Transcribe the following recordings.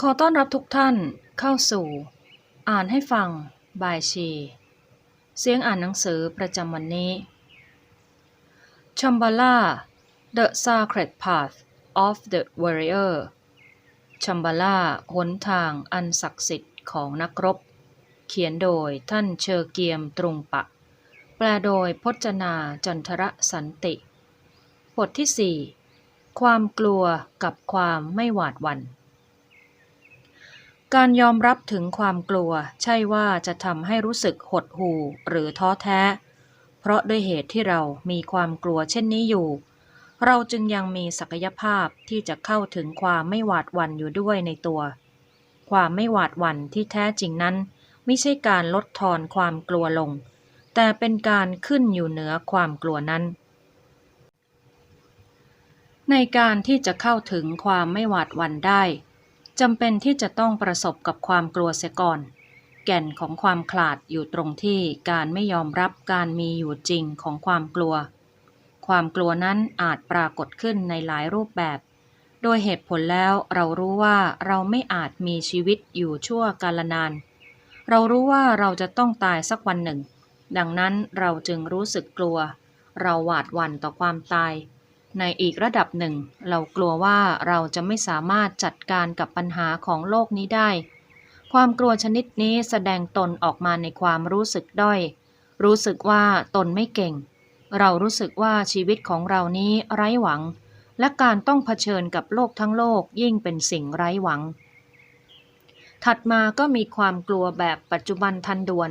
ขอต้อนรับทุกท่านเข้าสู่ อ่านให้ฟังบายชี เสียงอ่านหนังสือประจำวันนี้ Chambala The Sacred Path of the Warrior ชัมบาล่าหนทางอันศักดิ์สิทธิ์ของนักรบ เขียนโดยท่านเชอเกียมตรุงปะ แปลโดยพจนาจันทรสันติ บทที่ 4 ความกลัวกับความไม่หวาดหวัน่น การยอมรับถึงความกลัว ใช่ว่าจะทำให้รู้สึกหดหู่หรือท้อแท้ เพราะด้วยเหตุที่เรามีความกลัวเช่นนี้อยู่ เราจึงยังมีศักยภาพที่จะเข้าถึงความไม่หวาดหวั่นอยู่ด้วยในตัว ความไม่หวาดหวั่นที่แท้จริงนั้นไม่ใช่การลดทอนความกลัวลง แต่เป็นการขึ้นอยู่เหนือความกลัวนั้น ในการที่จะเข้าถึงความไม่หวาดหวั่นได้ จำเป็นที่จะต้องประสบกับความกลัวเสียก่อน แก่นของความขลาดอยู่ตรงที่การไม่ยอมรับการมีอยู่จริงของความกลัว ความกลัวนั้นอาจปรากฏขึ้นในหลายรูปแบบ โดยเหตุผลแล้วเรารู้ว่าเราไม่อาจมีชีวิตอยู่ชั่วกาลนาน เรารู้ว่าเราจะต้องตายสักวันหนึ่ง ดังนั้นเราจึงรู้สึกกลัว เราหวาดหวั่นต่อความตาย ในอีกระดับหนึ่ง เรากลัวว่าเราจะไม่สามารถจัดการกับปัญหาของโลกนี้ได้ ความกลัวชนิดนี้แสดงตนออกมาในความรู้สึกด้อย รู้สึกว่าตนไม่เก่ง เรารู้สึกว่าชีวิตของเรานี้ไร้หวัง และการต้องเผชิญกับโลกทั้งโลกยิ่งเป็นสิ่งไร้หวัง ถัดมาก็มีความกลัวแบบปัจจุบันทันด่วน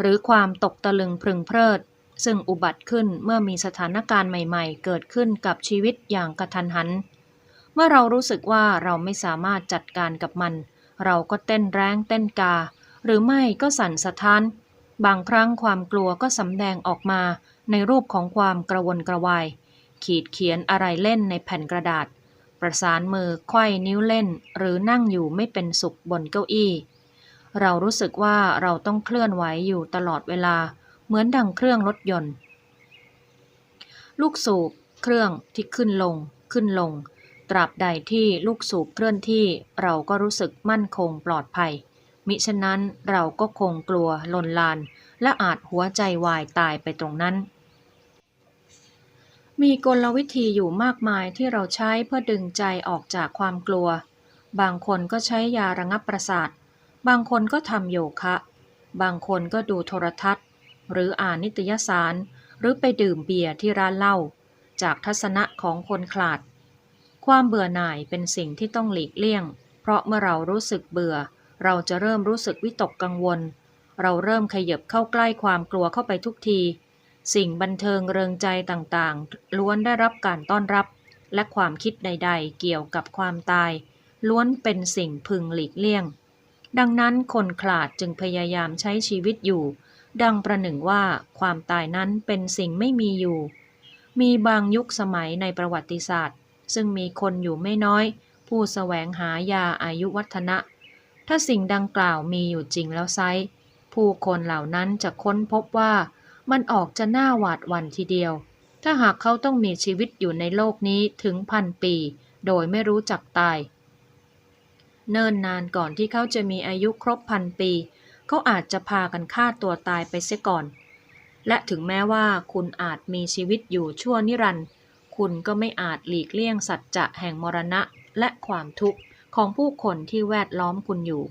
หรือความตกตะลึงพึงเพลิด ซึ่งอุบัติขึ้นเมื่อมีสถานการณ์ใหม่ๆ เกิดขึ้นกับชีวิตอย่างกระทันหัน เมื่อเรารู้สึกว่าเราไม่สามารถจัดการกับมัน เราก็เต้นแรงเต้นกา หรือไม่ก็สั่นสะท้าน บางครั้งความกลัวก็สำแดงออกมาในรูปของความกระวนกระวาย ขีดเขียนอะไรเล่นในแผ่นกระดาษ ประสานมือไขว้นิ้วเล่น หรือนั่งอยู่ไม่เป็นสุขบนเก้าอี้ เรารู้สึกว่าเราต้องเคลื่อนไหวอยู่ตลอดเวลา เหมือนดังเครื่องรถยนต์ ลูกสูบเครื่องที่ขึ้นลงขึ้นลง ตราบใดที่ลูกสูบเคลื่อนที่เราก็รู้สึกมั่นคงปลอดภัย มิฉะนั้นเราก็คงกลัวลนลาน และอาจหัวใจวายตายไปตรงนั้น มีกลวิธีอยู่มากมายที่เราใช้เพื่อดึงใจออกจากความกลัว บางคนก็ใช้ยาระงับประสาท บางคนก็ทำโยคะ บางคนก็ดูโทรทัศน์ หรืออ่านนิตยสาร หรือไปดื่มเบียร์ที่ร้านเหล้าจากทัศนะของคนขลาด ความเบื่อหน่ายเป็นสิ่งที่ต้องหลีกเลี่ยง เพราะเมื่อเรารู้สึกเบื่อ เราจะเริ่มรู้สึกวิตกกังวล เราเริ่มขยับเข้าใกล้ความกลัวเข้าไปทุกที สิ่งบันเทิงเริงใจต่างๆ ล้วนได้รับการต้อนรับ และความคิดใด ๆ เกี่ยวกับความตาย ล้วนเป็นสิ่งพึงหลีกเลี่ยง ดังนั้นคนขลาดจึงพยายามใช้ชีวิตอยู่ ดังประหนึ่งว่าความตายนั้นเป็นสิ่งไม่มีอยู่ มีบางยุคสมัยในประวัติศาสตร์ ซึ่งมีคนอยู่ไม่น้อย ผู้สแสวงหายาอายุวัฒนะ ถ้าสิ่งดังกล่าวมีอยู่จริงแล้วไซผู้คนเหล่านั้นจะค้นพบว่ามันออกจะน่าหวาดหวั่นทีเดียว ถ้าหากเขาต้องมีชีวิตอยู่ในโลกนี้ถึงพันปี โดยไม่รู้จักตาย เนิ่นนานก่อนที่เขาจะมีอายุครบพันปีเขาอาจจะพากันฆ่าตัวตายไปเสียก่อน และถึงแม้ว่าคุณอาจมีชีวิตอยู่ชั่วนิรันดร์คุณก็ไม่อาจหลีกเลี่ยงสัจจะแห่งมรณะและความทุกข์ของผู้คนที่แวดล้อมคุณอยู่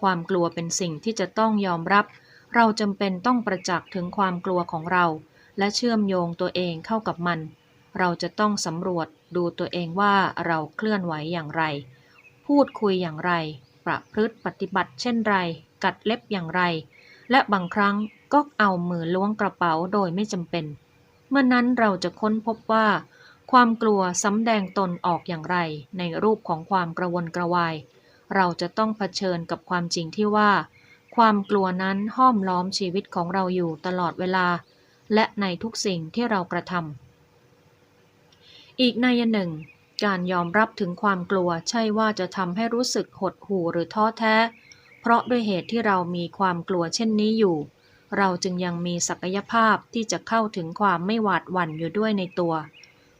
ความกลัวเป็นสิ่งที่จะต้องยอมรับ เราจำเป็นต้องประจักษ์ถึงความกลัวของเรา และเชื่อมโยงตัวเองเข้ากับมัน เราจะต้องสำรวจดูตัวเองว่าเราเคลื่อนไหวอย่างไร พูดคุยอย่างไร ประพฤติปฏิบัติเช่นไร กัดเล็บอย่างไร และบางครั้งก็เอามือล้วงกระเป๋าโดยไม่จำเป็น เมื่อนั้นเราจะค้นพบว่า ความกลัวสำแดงตนออกอย่างไร ในรูปของความกระวนกระวาย เราจะต้องเผชิญกับความจริงที่ว่า ความกลัวนั้นห้อมล้อมชีวิตของเราอยู่ตลอดเวลา และในทุกสิ่งที่เรากระทำอีกในยหนึ่งการยอมรับถึงความกลัวใช่ว่าจะทำให้รู้สึกหดหู่หรือท้อแท้ เพราะด้วยเหตุที่เรามีความกลัวเช่นนี้อยู่ เราจึงยังมีศักยภาพที่จะเข้าถึงความไม่หวาดหวั่นอยู่ด้วยในตัว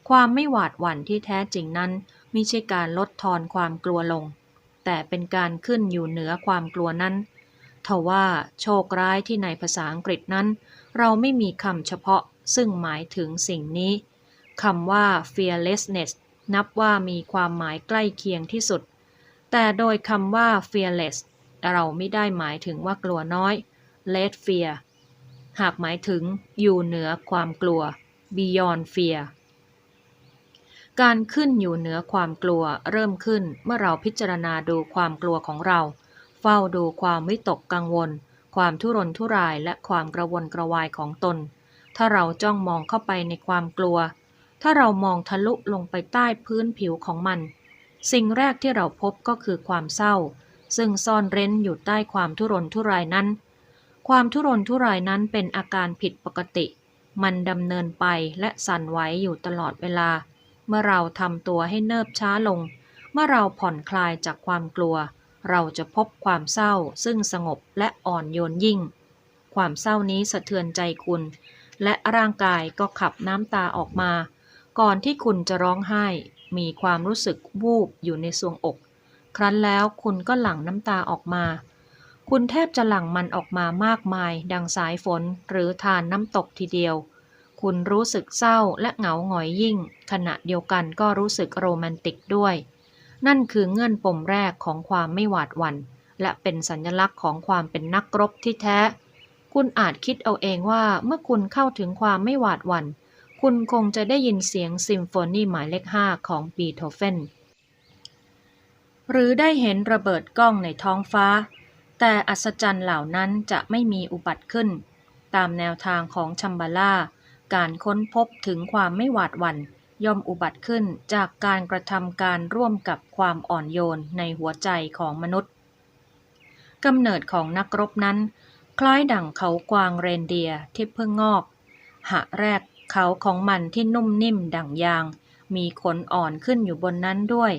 ความไม่หวาดหวั่นที่แท้จริงนั้นไม่ใช่การลดทอนความกลัวลง แต่เป็นการขึ้นอยู่เหนือความกลัวนั้นทว่าโชคร้ายที่ในภาษาอังกฤษนั้น เราไม่มีคำเฉพาะซึ่งหมายถึงสิ่งนี้คำว่า fearlessness นับว่ามีความหมายใกล้เคียงที่สุด แต่โดยคำว่า fearless เราไม่ได้หมายถึงว่ากลัวน้อย let fear หากหมายถึงอยู่เหนือความกลัว beyond fear การขึ้นอยู่เหนือความกลัวเริ่มขึ้นเมื่อเราพิจารณาดูความกลัวของเรา เฝ้าดูความวิตกกังวล ความทุรนทุรายและความกระวนกระวายของตน ถ้าเราจ้องมองเข้าไปในความกลัว ถ้าเรามองทะลุลงไปใต้พื้นผิวของมัน สิ่งแรกที่เราพบก็คือความเศร้า ซึ่งซ่อนเร้นอยู่ใต้ความทุรนทุรายนั้น ความทุรนทุรายนั้นเป็นอาการผิดปกติ มันดำเนินไปและสั่นไหวอยู่ตลอดเวลา เมื่อเราทำตัวให้เนิบช้าลง เมื่อเราผ่อนคลายจากความกลัว เราจะพบความเศร้าซึ่งสงบและอ่อนโยนยิ่ง ความเศร้านี้สะเทือนใจคุณ และร่างกายก็ขับน้ำตาออกมา ก่อนที่คุณจะร้องไห้มีความรู้สึกวูบอยู่ในทรวงอก ครั้นแล้วคุณก็หลั่งน้ำตาออกมา คุณแทบจะหลั่งมันออกมามากมาย ดังสายฝนหรือทานน้ำตกทีเดียว คุณรู้สึกเศร้าและเหงาหงอยยิ่ง ขณะเดียวกันก็รู้สึกโรแมนติกด้วย นั่นคือเงื่อนปมแรกของความไม่หวาดหวัน่น และเป็นสัญลักษณ์ของความเป็นนักรบที่แท้ คุณอาจคิดเอาเองว่าเมื่อคุณเข้าถึงความไม่หวาดหวัน่น คุณคงจะได้ยินเสียงซิมโฟนีหมายเลขห้าของบีโธเฟน หรือได้เห็นระเบิดกล้องในท้องฟ้า แต่อัศจรรย์เหล่านั้นจะไม่มีอุบัติขึ้น ตามแนวทางของชัมบาล่า การค้นพบถึงความไม่หวาดหวัน่นย่อมอุบัติขึ้นจากการกระทำการร่วมกับความอ่อนโยนในหัวใจของมนุษย์กำเนิดของนักรบนั้น คล้ายดั่งเขากวางเรนเดียที่เพิ่งงอก หะแรกเขาของมันที่นุ่มนิ่มดั่งยาง มีขนอ่อนขึ้นอยู่บนนั้นด้วย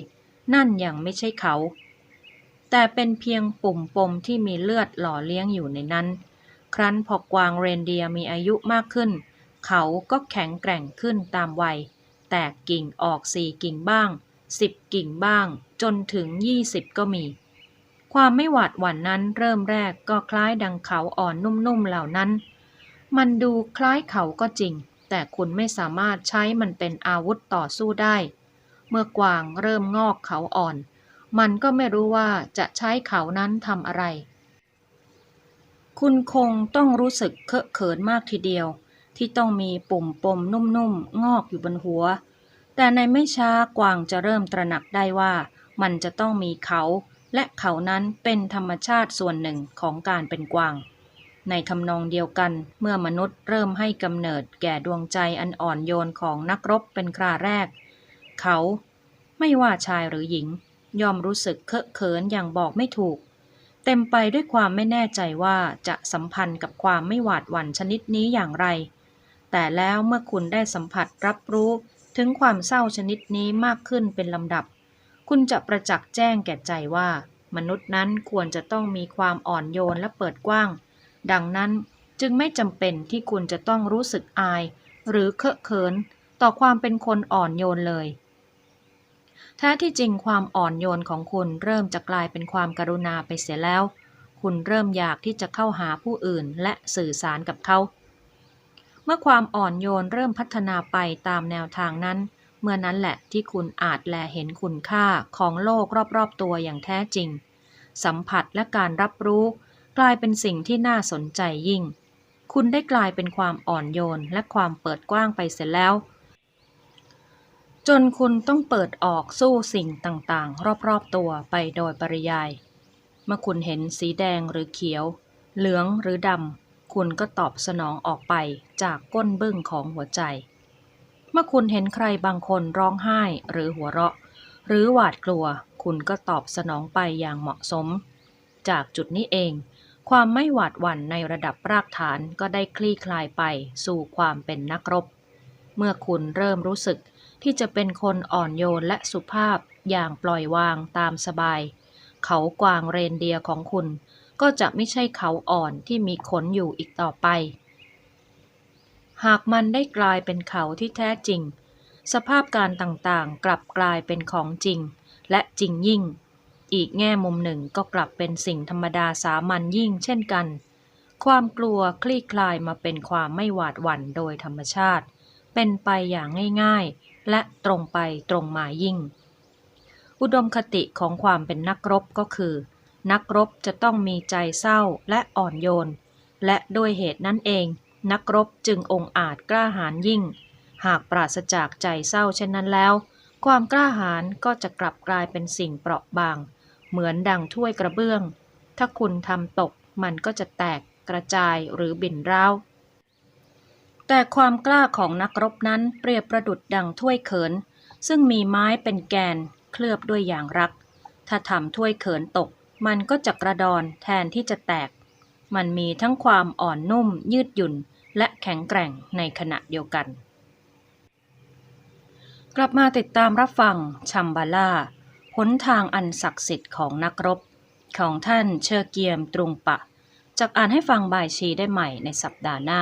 นั่นยังไม่ใช่เขา แต่เป็นเพียงปุ่มปมที่มีเลือดหล่อเลี้ยงอยู่ในนั้น ครั้นพอกวางเรนเดียมีอายุมากขึ้น เขาก็แข็งแกร่งขึ้นตามวัย แตกกิ่งออกสี่กิ่งบ้างสิบกิ่งบ้าง จนถึงยี่สิบก็มี ความไม่หวาดหวั่นนั้นเริ่มแรกก็คล้ายดังเขาอ่อนนุ่มๆเหล่านั้น มันดูคล้ายเขาก็จริง แต่คุณไม่สามารถใช้มันเป็นอาวุธต่อสู้ได้ เมื่อกวางเริ่มงอกเขาอ่อน มันก็ไม่รู้ว่าจะใช้เขานั้นทำอะไร คุณคงต้องรู้สึกเคอะเขินมากทีเดียว ที่ต้องมีปุ่มปมนุ่มๆ งอกอยู่บนหัว แต่ในไม่ช้ากวางจะเริ่มตระหนักได้ว่า มันจะต้องมีเขา และเขานั้นเป็นธรรมชาติส่วนหนึ่งของการเป็นกวางในทำนองเดียวกันเมื่อมนุษย์เริ่มให้กำเนิดแก่ดวงใจอันอ่อนโยนของนักรบเป็นคราแรก เขา ไม่ว่าชายหรือหญิง ยอมรู้สึกเคอะเขินอย่างบอกไม่ถูก เต็มไปด้วยความไม่แน่ใจว่าจะสัมพันธ์กับความไม่หวาดหวั่นชนิดนี้อย่างไร แต่แล้วเมื่อคุณได้สัมผัสรับรู้ถึงความเศร้าชนิดนี้มากขึ้นเป็นลำดับ คุณจะประจักษ์แจ้งแก่ใจว่า มนุษย์นั้นควรจะต้องมีความอ่อนโยนและเปิดกว้าง ดังนั้นจึงไม่จำเป็นที่คุณจะต้องรู้สึกอาย หรือเคอะเขินต่อความเป็นคนอ่อนโยนเลย แท้ที่จริงความอ่อนโยนของคุณเริ่มจะกลายเป็นความการุณาไปเสียแล้ว คุณเริ่มอยากที่จะเข้าหาผู้อื่นและสื่อสารกับเขา เมื่อความอ่อนโยนเริ่มพัฒนาไปตามแนวทางนั้น เมื่อนั้นแหละที่คุณอาจแลเห็นคุณค่าของโลกรอบๆตัวอย่างแท้จริง สัมผัสและการรับรู้ กลายเป็นสิ่งที่น่าสนใจยิ่ง คุณได้กลายเป็นความอ่อนโยนและความเปิดกว้างไปเสร็จแล้ว จนคุณต้องเปิดออกสู้สิ่งต่างๆ รอบๆตัวไปโดยปริยาย เมื่อคุณเห็นสีแดงหรือเขียว เหลืองหรือดำ คุณก็ตอบสนองออกไปจากก้นบึ้งของหัวใจ เมื่อคุณเห็นใครบางคนร้องไห้หรือหัวเราะ หรือหวาดกลัว คุณก็ตอบสนองไปอย่างเหมาะสม จากจุดนี้เอง ความไม่หวาดหวั่นในระดับรากฐานก็ได้คลี่คลายไปสู่ความเป็นนักรบ เมื่อคุณเริ่มรู้สึก ที่จะเป็นคนอ่อนโยนและสุภาพอย่างปล่อยวางตามสบาย เขากวางเรนเดียของคุณ ก็จะไม่ใช่เขาอ่อนที่มีขนอยู่อีกต่อไป หากมันได้กลายเป็นเขาที่แท้จริง สภาพการต่างๆ กลับกลายเป็นของจริง และจริงยิ่ง อีกแง่มุมหนึ่งก็กลับเป็นสิ่งธรรมดาสามัญยิ่งเช่นกันความกลัวคลี่คลายมาเป็นความไม่หวาดหวั่นโดยธรรมชาติ เป็นไปอย่างง่ายๆ และตรงไปตรงมายิ่ง อุดมคติของความเป็นนักรบก็คือ นักรบจะต้องมีใจเศร้าและอ่อนโยน และด้วยเหตุนั้นเอง นักรบจึงองอาจกล้าหาญยิ่ง หากปราศจากใจเศร้าเช่นนั้นแล้ว ความกล้าหาญก็จะกลับกลายเป็นสิ่งเปราะบาง เหมือนดังถ้วยกระเบื้อง ถ้าคุณทำตกมันก็จะแตกกระจายหรือบิ่นร้าว แต่ความกล้าของนักรบนั้นเปรียบประดุดดังถ้วยเขิน ซึ่งมีไม้เป็นแกน เคลือบด้วยยางรัก ถ้าทำถ้วยเขินตก มันก็จะกระดอนแทนที่จะแตก มันมีทั้งความอ่อนนุ่ม ยืดหยุ่น และแข็งแกร่งในขณะเดียวกัน กลับมาติดตามรับฟังชัมบาล่าหนทางอันศักดิ์สิทธิ์ของนักรบ ของท่านเชอร์เกียมตรุงปะ จากอ่านให้ฟังบายชีได้ใหม่ในสัปดาห์หน้า